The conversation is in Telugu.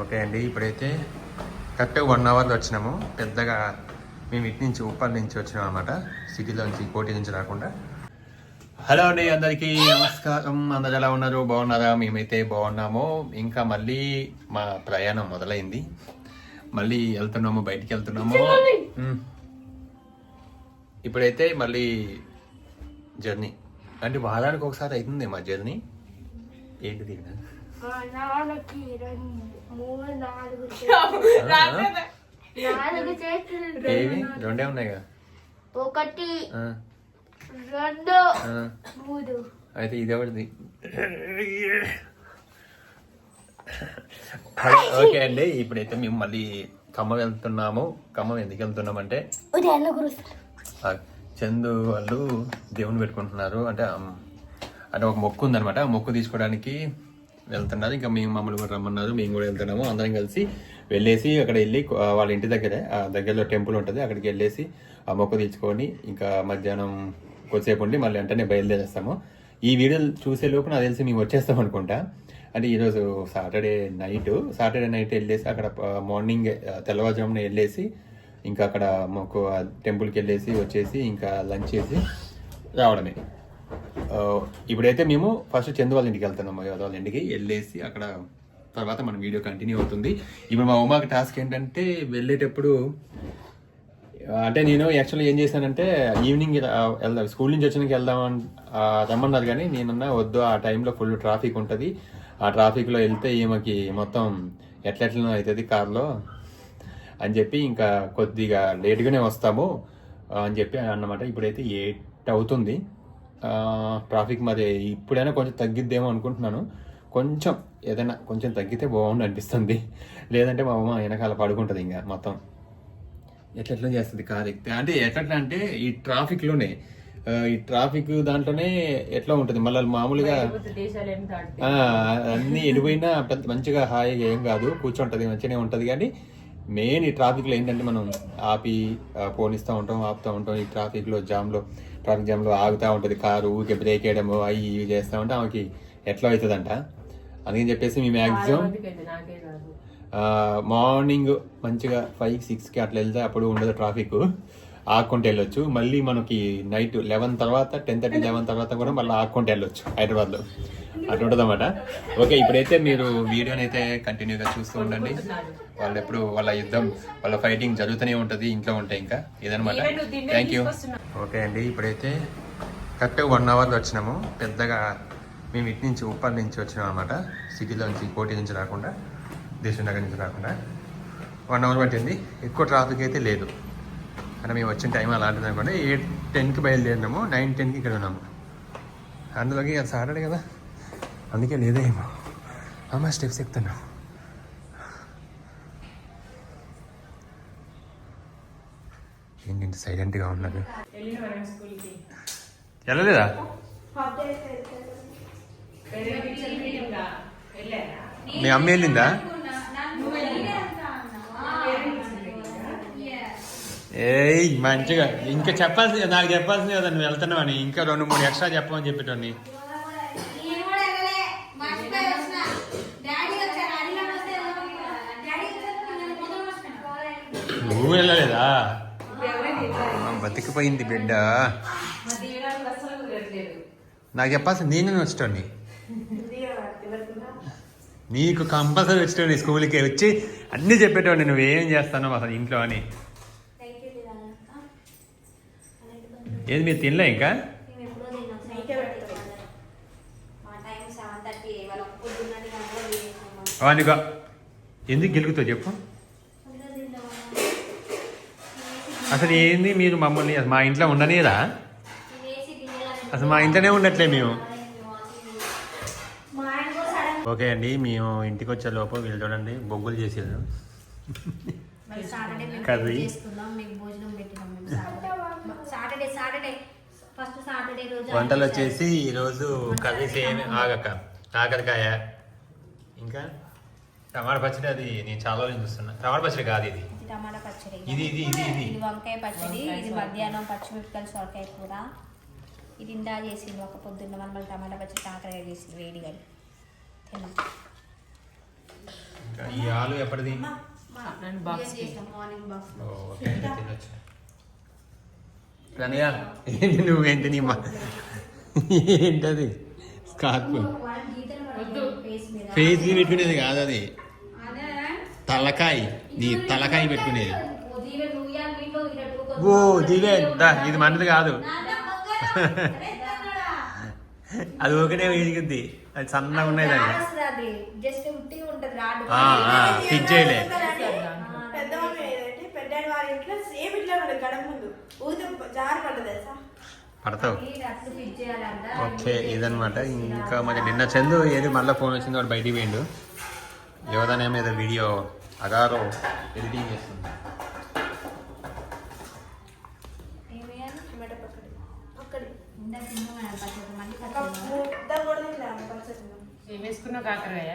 ఓకే అండి ఇప్పుడైతే కరెక్ట్గా వన్ అవర్లో వచ్చినాము. పెద్దగా మేము ఇటు నుంచి ఉప్పల్ నుంచి వచ్చినాం అనమాట సిటీలోంచి కోటి నుంచి రాకుండా. హలో అండి అందరికీ నమస్కారం. అందరు ఎలా ఉన్నారు? బాగున్నారా? మేమైతే బాగున్నాము. ఇంకా మళ్ళీ మా ప్రయాణం మొదలైంది. మళ్ళీ వెళ్తున్నాము బయటికి వెళ్తున్నాము. ఇప్పుడైతే మళ్ళీ జర్నీ. అంటే వారానికి ఒకసారి అవుతుంది మా జర్నీ. ఏంటిది ఇక్కడ? మా నాన్నకి రెండు మూడు నాలుగు చేతులు. నాలుగు చేతులు ఏవి రెండే ఉన్నాయి కదా ఒకటి ఆ, రెండు ఆ. మూడు. అయితే ఇది హలో, ఓకే అండి ఇప్పుడైతే మేము మళ్ళీ ఖమ్మం వెళ్తున్నాము. ఖమ్మం ఎందుకు వెళ్తున్నామంటే ఉదయాన్న ఆ చందు వాళ్ళు దేవుని పెట్టుకుంటున్నారు. అంటే అమ్, అంటే ఒక మొక్కు ఉందన్నమాట. ఆ మొక్కు తీసుకోవడానికి వెళ్తున్నారు. ఇంకా మేము మమ్మల్ని కూడా రమ్మన్నారు. మేము కూడా వెళ్తున్నాము. అందరం కలిసి వెళ్ళేసి అక్కడ వెళ్ళి వాళ్ళ ఇంటి దగ్గరే దగ్గరలో టెంపుల్ ఉంటుంది. అక్కడికి వెళ్ళేసి ఆ మొక్క తీర్చుకొని ఇంకా మధ్యాహ్నం కొద్దిసేపు ఉండి మళ్ళీ వెంటనే బయలుదేరేస్తాము. ఈ వీడియోలు చూసే లోపు నాకు తెలిసి మేము వచ్చేస్తాం అనుకుంటా. అంటే ఈరోజు సాటర్డే నైట్ సాటర్డే నైట్ వెళ్ళేసి అక్కడ మార్నింగ్ తెల్లవారుజామున వెళ్ళేసి ఇంకా అక్కడ మాకు టెంపుల్కి వెళ్ళేసి వచ్చేసి ఇంకా లంచ్ చేసి రావడమే. ఇప్పుడైతే మేము ఫస్ట్ చందు వాళ్ళ ఇంటికి వెళ్తున్నాం మా వాళ్ళ ఇంటికి వెళ్ళేసి అక్కడ తర్వాత మన వీడియో కంటిన్యూ అవుతుంది. ఇప్పుడు మా ఉమాకి టాస్క్ ఏంటంటే వెళ్ళేటప్పుడు అంటే నేను యాక్చువల్గా ఏం చేశానంటే ఈవినింగ్ వెళ్దాం స్కూల్ నుంచి వచ్చినాక వెళ్దాం రమ్మన్నారు కానీ నేనున్నా వద్దు ఆ టైంలో ఫుల్ ట్రాఫిక్ ఉంటుంది. ఆ ట్రాఫిక్లో వెళ్తే ఈమెకి మొత్తం ఎట్లెట్లనో అవుతుంది కార్లో అని చెప్పి ఇంకా కొద్దిగా లేట్గానే వస్తాము అని చెప్పి అన్నమాట. ఇప్పుడైతే ఎయిట్ అవుతుంది. ట్రాఫిక్ మరి ఇప్పుడైనా కొంచెం తగ్గిద్దేమో అనుకుంటున్నాను. కొంచెం ఏదైనా కొంచెం తగ్గితే బాగుండు అనిపిస్తుంది. లేదంటే మా అమ్మ వెనకాల పడుకుంటుంది ఇంకా మొత్తం. ఎట్లెట్లా చేస్తుంది కార్ ఎక్కితే? అంటే ఎట్లా అంటే ఈ ట్రాఫిక్లోనే ఆ, ఈ ట్రాఫిక్ దాంట్లోనే ఎట్లా ఉంటుంది? మళ్ళీ మామూలుగా అన్ని ఎడిపోయినా పెద్ద మంచిగా హాయిగా ఏం కాదు. కూర్చుంటది మంచిగానే ఉంటది. కానీ మెయిన్ ఈ ట్రాఫిక్లో ఏంటంటే మనం ఆపి పోనిస్తూ ఉంటాం ఆపుతూ ఉంటాం. ఈ ట్రాఫిక్లో జామ్లో ట్రాఫిక్ జామ్లో ఆగుతూ ఉంటది కారు ఊరికే బ్రేక్ వేయడము అవి ఇవి చేస్తూ ఉంటే ఆమెకి ఎట్లా అవుతుందంట. అందుకని చెప్పేసి మీ మ్యాక్సిమం మార్నింగ్ మంచిగా ఫైవ్ సిక్స్కి అట్లా వెళ్తే అప్పుడు ఉండదు ట్రాఫిక్. ఆక్కుంటే వెళ్ళొచ్చు. మళ్ళీ మనకి నైట్ లెవెన్ తర్వాత టెన్ థర్టీ లెవెన్ తర్వాత కూడా మళ్ళీ ఆక్కుంటే వెళ్ళొచ్చు హైదరాబాద్లో. అనమాట ఓకే ఇప్పుడైతే మీరు వీడియోని అయితే కంటిన్యూగా చూస్తూ ఉండండి. వాళ్ళు ఎప్పుడు వాళ్ళ యుద్ధం వాళ్ళ ఫైటింగ్ జరుగుతూనే ఉంటుంది ఇంట్లో ఉంటాయి ఇంకా. ఇదనమాట థ్యాంక్ యూ ఓకే అండి ఇప్పుడైతే కరెక్ట్గా వన్ అవర్లో వచ్చినాము. పెద్దగా మేము ఇటు నుంచి ఉప్పల్ నుంచి వచ్చినాం అనమాట సిటీలోంచి కోటి నుంచి రాకుండా దేశం నగర్ నుంచి రాకుండా. వన్ అవర్ పట్టింది. ఎక్కువ ట్రాఫిక్ అయితే లేదు. అంటే మేము వచ్చిన టైం అలాంటిది అనుకోండి ఎయిట్ టెన్కి బయలుదేరినాము. నైన్ టెన్కి ఇక్కడ ఉన్నాము. అందులోకి అది సాటర్డే కదా. అందుకే లేదేమో అమ్మ స్టెప్స్ ఎక్కుతున్నా. ఏంటి సైలెంట్గా ఉన్నది? వెళ్ళలేదా? మీ అమ్మ వెళ్ళిందా? ఏయ్ మంచిగా. ఇంకా చెప్పాల్సి నాకు చెప్పాల్సింది కదా నువ్వు వెళ్తున్నావని ఇంకా రెండు మూడు ఎక్స్ట్రా చెప్పమని చెప్పేటోని నువ్వు వెళ్ళలేదా బతికిపోయింది బిడ్డ నాకు చెప్పాల్సింది నేను వచ్చేటోని నీకు కంపల్సరీ వచ్చేటోని స్కూల్కి వచ్చి అన్నీ చెప్పేటోని నువ్వేం చేస్తానో అసలు ఇంట్లో అని. ఏది మీరు తినలే ఇంకా మేము ఎప్పుడో తిన్నాం. నైట్ పెడతాం. మా టైం సెవెన్ థర్టీ వాళ్ళ పొద్దున్నటి గంటలో తినేసాం. అందుకో ఎందుకు గెలుగుతావు చెప్పు అందులో తింటామా? అసలు ఏంది మీరు మమ్మల్ని? మా ఇంట్లో ఉండనేదా అసలు మా ఇంట్లోనే ఉండట్లే మేము. ఓకే అండి మేము ఇంటికి వచ్చే లోపు వీళ్ళు చూడండి బొగ్గులు చేసేది కర్రీ. వంటలు వచ్చేసి ఈరోజు కర్రీస్ ఏమి ఆగక కాకరకాయ. ఇంకా? టమాట పచ్చడి అది నేను చాలా రోజులు చూస్తున్నా. టమాటా పచ్చడి కాదు ఇది. టమాటా పచ్చడి. ఇది ఇది ఇది ఇది. ఇది వంకాయ పచ్చడి ఇది మధ్యాహ్నం పచ్చిమిరపకాయలు సొరకాయ కూర. ఇది ఇందా చేసింది. ఒక పొద్దున్న మనం టమాటా పచ్చడి కాకరకాయ చేసింది వేడిగా ఈ ఆలు ఎప్పటిది? రనయ్య ఏంటి నువ్వేంటి నీ ఏంటది? కాకు ఫేస్ మీద. ఎట్లుండేది కాదు అది. తలకాయ. నీ తలకాయ పెట్టుకునేది. ఓ దివే ఇది మనది కాదు. అది ఒకటే వేసుకుంది అది సన్నగా ఉన్నాయి దాన్ని ఫిట్ చేయలే. పడతావు. ఓకే ఇదనమాట ఇంకా మరి నిన్న చందు ఏది మళ్ళీ ఫోన్ వచ్చింది వాడు బయటికి పోయిండు. యోధనే మీద వీడియో అగారో ఎడిటింగ్ చేస్తుంది. వేసుకున్న కాకరకాయ?